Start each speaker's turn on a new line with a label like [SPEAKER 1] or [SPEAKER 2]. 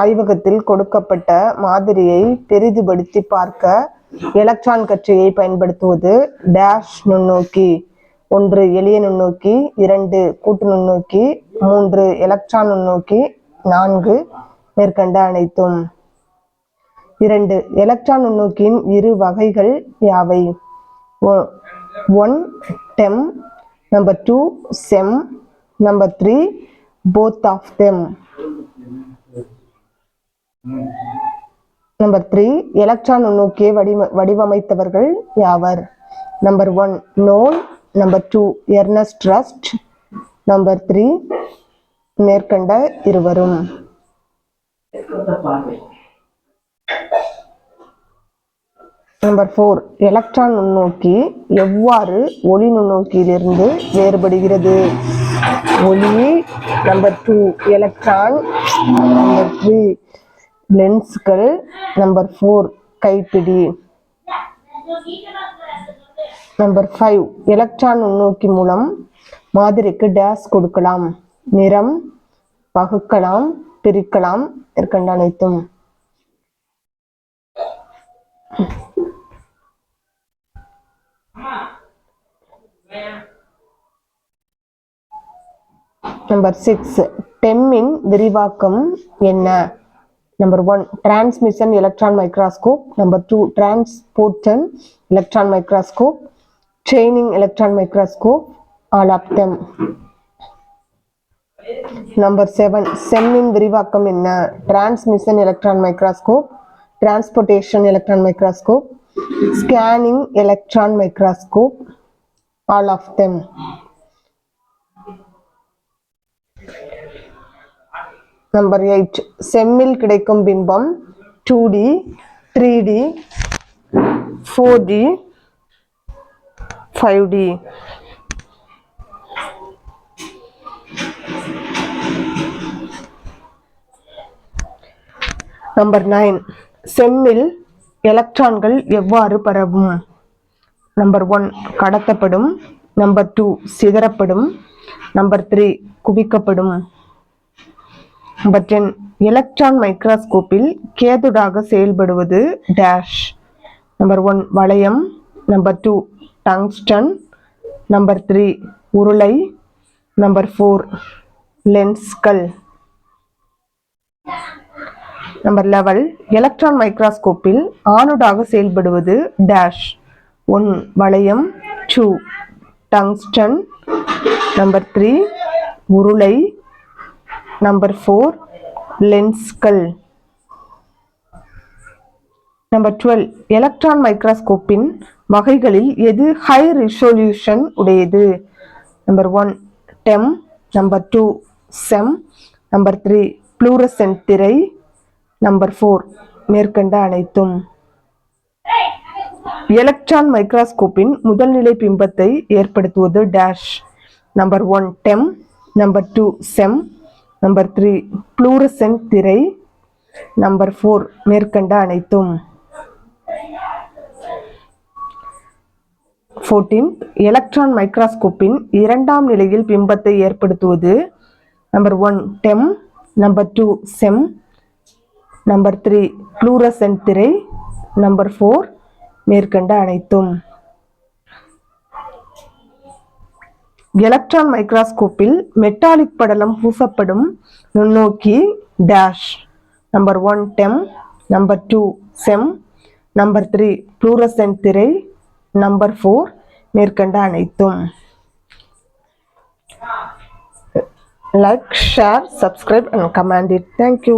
[SPEAKER 1] ஆய்வகத்தில் கொடுக்கப்பட்ட மாதிரியை பெரிதுபடுத்தி பார்க்க எலக்ட்ரான் கற்றையை பயன்படுத்துவது டேஷ் நுண்ணோக்கி ஒன்று எளிய நுண்ணோக்கி இரண்டு கூட்டு நுண்ணோக்கி மூன்று எலக்ட்ரான் நுண்ணோக்கி நான்கு மேற்கண்ட அனைத்தும். இரண்டு எலக்ட்ரான் நுண்ணோக்கியின் இரு வகைகள் யாவை? One TEM number two SEM number three both of them. Number three electron நுண்ணோக்கியை வடிவ வடிவமைத்தவர்கள் யாவர்? Number one Knoll number two Ernst trust number three மேற்கண்ட இருவரும். நம்பர் ஃபோர் எலக்ட்ரான் நுண்ணோக்கி எவ்வாறு ஒளி நுண்ணோக்கியிலிருந்து வேறுபடுகிறது? ஒளி number two electron number three லென்ஸ்கள் number four கைப்பிடி. நம்பர் ஃபைவ் எலக்ட்ரான் நுண்ணோக்கி மூலம் மாதிரிக்கு டேஸ் கொடுக்கலாம். நிறம் பகுக்கலாம் பிரிக்கலாம் இருக்கின்ற அனைத்தும். நம்பர் சிக்ஸ் டெம்மின் விரிவாக்கம் என்ன? Number one transmission electron microscope number two transportation electron microscope training electron microscope all of them number seven செம்மின் விரிவாக்கம் என்ன? Transmission electron microscope transportation electron microscope scanning electron microscope all of them number eight செம்மில் கிடைக்கும் பிம்பம் two D three D four D five D number nine செம்மில் எலக்ட்ரான்கள் எவ்வாறு பரவும்? Number one கடத்தப்படும். Number two சிதறப்படும். Number three குவிக்கப்படும். நம்பர் எலக்ட்ரான் மைக்ராஸ்கோப்பில் கேதுடாக செயல்படுவது டேஷ் நம்பர் ஒன் வளையம். Number two tungsten number three உருளை. நம்பர் ஃபோர் லென்ஸ்கள் நம்பர் லெவல் எலக்ட்ரான் மைக்ராஸ்கோப்பில் ஆணுடாக செயல்படுவது டேஷ் ஒன் வளையம். டூ டங்ஸ்டன் நம்பர் த்ரீ உருளை. நம்பர் ஃபோர் லென்ஸ்கள் நம்பர் டுவெல் எலக்ட்ரான் மைக்ராஸ்கோப்பின் வகைகளில் எது ஹை ரிசொல்யூஷன் உடையது? Number one TEM number two SEM number three fluorescent திரை. நம்பர் ஃபோர் மேற்கண்ட அனைத்தும். எலக்ட்ரான் மைக்ராஸ்கோப்பின் முதல்நிலை பிம்பத்தை ஏற்படுத்துவது dash number one TEM number two SEM number three fluorescent திரை. நம்பர் ஃபோர் மேற்கண்ட அனைத்தும். ஃபோர்டீன் எலக்ட்ரான் மைக்ராஸ்கோப்பின் இரண்டாம் நிலையில் பிம்பத்தை ஏற்படுத்துவது. Number one TEM number two SEM number three fluorescent திரை. நம்பர் ஃபோர் மேற்கண்ட அனைத்தும். எலக்ட்ரான் மைக்ராஸ்கோப்பில் மெட்டாலிக் படலம் பூசப்படும் நுண்ணோக்கி dash number one TEM number two SEM number three fluorescent திரை. நம்பர் ஃபோர் மேற்கண்ட அனைத்தும். Like share subscribe and comment it thank you